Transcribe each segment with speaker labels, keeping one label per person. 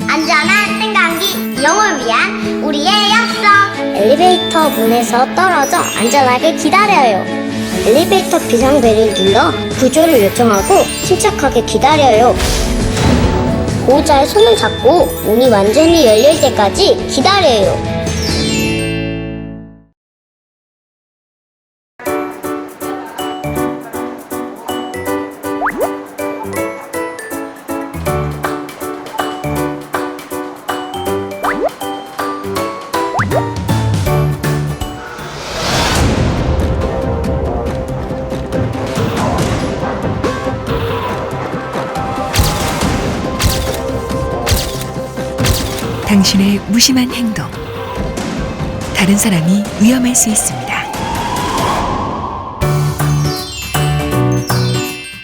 Speaker 1: 안전한 승강기 이용을 위한 우리의 약속. 엘리베이터 문에서 떨어져 안전하게 기다려요. 엘리베이터 비상벨을 눌러 구조를 요청하고 침착하게 기다려요. 보호자의 손을 잡고 문이 완전히 열릴 때까지 기다려요
Speaker 2: 당신의 무심한 행동. 다른 사람이 위험할 수 있습니다.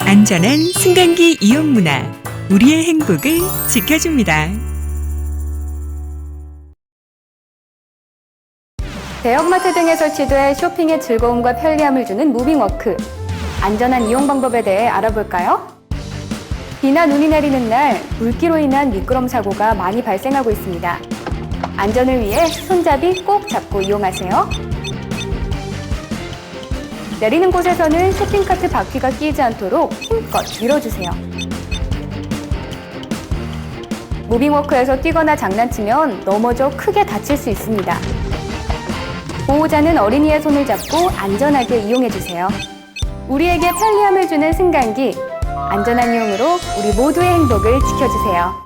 Speaker 2: 안전한 승강기 이용 문화. 우리의 행복을 지켜줍니다.
Speaker 3: 대형마트 등에 설치돼 쇼핑의 즐거움과 편리함을 주는 무빙워크. 안전한 이용 방법에 대해 알아볼까요? 비나 눈이 내리는 날 물기로 인한 미끄럼 사고가 많이 발생하고 있습니다. 안전을 위해 손잡이 꼭 잡고 이용하세요. 내리는 곳에서는 쇼핑카트 바퀴가 끼지 않도록 힘껏 밀어주세요. 무빙워크에서 뛰거나 장난치면 넘어져 크게 다칠 수 있습니다. 보호자는 어린이의 손을 잡고 안전하게 이용해주세요. 우리에게 편리함을 주는 승강기, 안전한 이용으로 우리 모두의 행복을 지켜주세요.